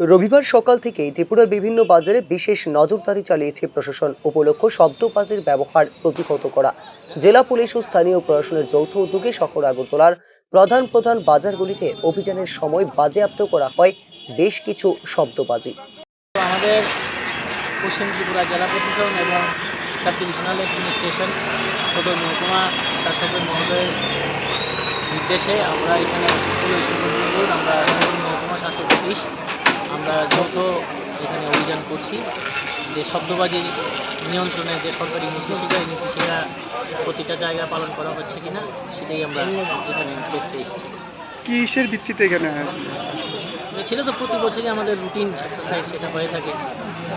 রবিবার সকাল থেকেই ত্রিপুরার বিভিন্ন বাজারে বিশেষ নজরদারি চালিয়েছে প্রশাসন। উপলক্ষ শব্দবাজির ব্যবহার প্রতিহত করা। জেলা পুলিশ ও স্থানীয় প্রশাসনের যৌথ উদ্যোগে শহর আগরতলার প্রধান প্রধান বাজারগুলিতে অভিযানের সময় বাজেয়াপ্ত করা হয় বেশ কিছু শব্দবাজি। আমাদের পশ্চিম ত্রিপুরা জেলা প্রশাসন এবং সাব ডিভিশনাল সদর মহকুমা শাসকের মহোদয়ের নির্দেশে আমরা এখানে আমরা সদর মহকুমা শাসক অফিস আমরা যৌথ এখানে অভিযান করছি যে শব্দবাজি নিয়ন্ত্রণে যে সরকারি নির্দেশিকা এই নির্দেশিকা প্রতিটা জায়গা পালন করা হচ্ছে কিনা সেটাই আমরা এখানে দেখতে এসেছি। কিসের ভিত্তিতে এখানে? ছিল তো প্রতি বছরই আমাদের রুটিন এক্সারসাইজ সেটা হয়ে থাকে।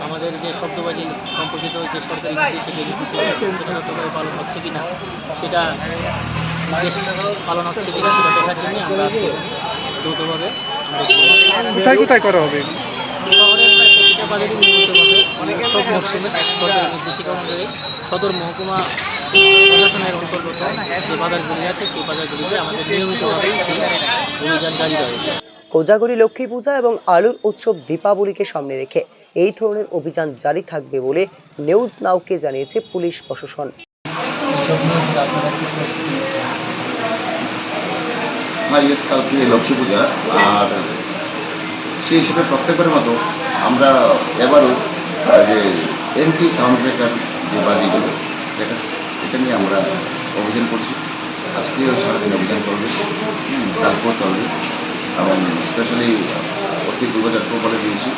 আমাদের যে শব্দবাজি সম্পর্কিত যে সরকারি নির্দেশিকা নির্দেশিকা যথাযথভাবে পালন হচ্ছে কিনা সেটা নির্দেশ পালন হচ্ছে কিনা সেটা দেখার জন্যই আমরা আজকে যৌথভাবে। কোথায় কোথায় করা হবে? শহরের প্রায় প্রতিটা বাজারই নিয়মিতভাবে সব মরশুমে সরকারি অনুযায়ী সদর মহকুমা প্রশাসনের অন্তর্গত যে বাজারগুলি আছে সেই বাজারগুলিতে আমাদের নিয়মিতভাবেই সেই অভিযান জারি রয়েছে। কোজাগরী লক্ষ্মী পূজা এবং আলুর উৎসব দীপাবলিকে সামনে রেখে এই ধরনের অভিযান জারি থাকবে বলে নিউজ নাওকে জানিয়েছে পুলিশ প্রশাসন। কালকে লক্ষ্মী পূজা আর সেই হিসেবে প্রত্যেকবারের মতো আমরা এবারও যে এমপি সাউন্ড ব্রেকার যে বাজিগুলো, এটা এটা নিয়ে আমরা অভিযান করছি। আজকেও সারাদিন অভিযান চলবে কালকেও চলবে। এবং স্পেশালি ওসি দুর্গাচারকেও বলে দিয়েছি,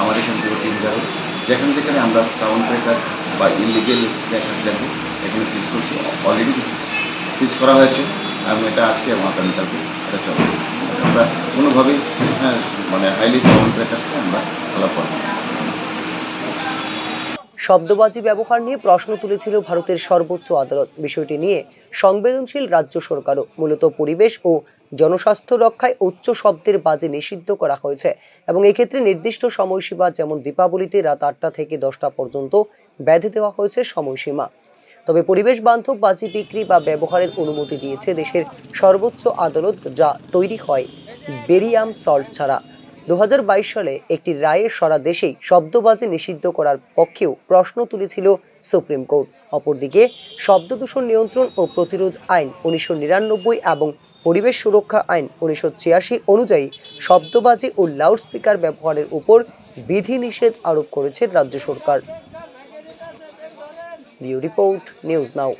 আমার এখান থেকে টিম যাবে। যেখানে যেখানে আমরা সাউন্ড ব্রেকার বা ইলিগেল ব্রেকার দেখব, এখানে সিজ করছি। অলরেডি সিজ করা হয়েছে, এবং এটা আজকে এবং আগামীকালকে এটা চলবে। আমরা কোনোভাবেই হ্যাঁ মানে হাইলি সাউন্ড ব্রেকার্সকে আমরা ফলো করব। শব্দবাজি ব্যবহার নিয়ে প্রশ্ন তুলেছিল ভারতের সর্বোচ্চ আদালত বিষয়টি নিয়ে সংবেদনশীল রাজ্য সরকারও মূলত পরিবেশ ও জনস্বাস্থ্য রক্ষায় উচ্চ শব্দের বাজে নিষিদ্ধ করা হয়েছে এবং এক্ষেত্রে নির্দিষ্ট সময়সীমা, যেমন দীপাবলিতে রাত আটটা থেকে দশটা পর্যন্ত, বেঁধে দেওয়া হয়েছে সময়সীমা তবে পরিবেশ বান্ধব বাজি বিক্রি বা ব্যবহারের অনুমতি দিয়েছে দেশের সর্বোচ্চ আদালত, যা তৈরি হয় বেরিয়াম সল্ট ছাড়া। দু হাজার বাইশ সালে একটি রায়ে সারা দেশেই শব্দবাজি নিষিদ্ধ করার পক্ষেও প্রশ্ন তুলেছিল সুপ্রিম কোর্ট। অপরদিকে, শব্দ দূষণ নিয়ন্ত্রণ ও প্রতিরোধ আইন উনিশশো নিরানব্বই এবং পরিবেশ সুরক্ষা আইন উনিশশো ছিয়াশি অনুযায়ী শব্দবাজি ও লাউডস্পিকার ব্যবহারের উপর বিধিনিষেধ আরোপ করেছে রাজ্য সরকার। The report news now.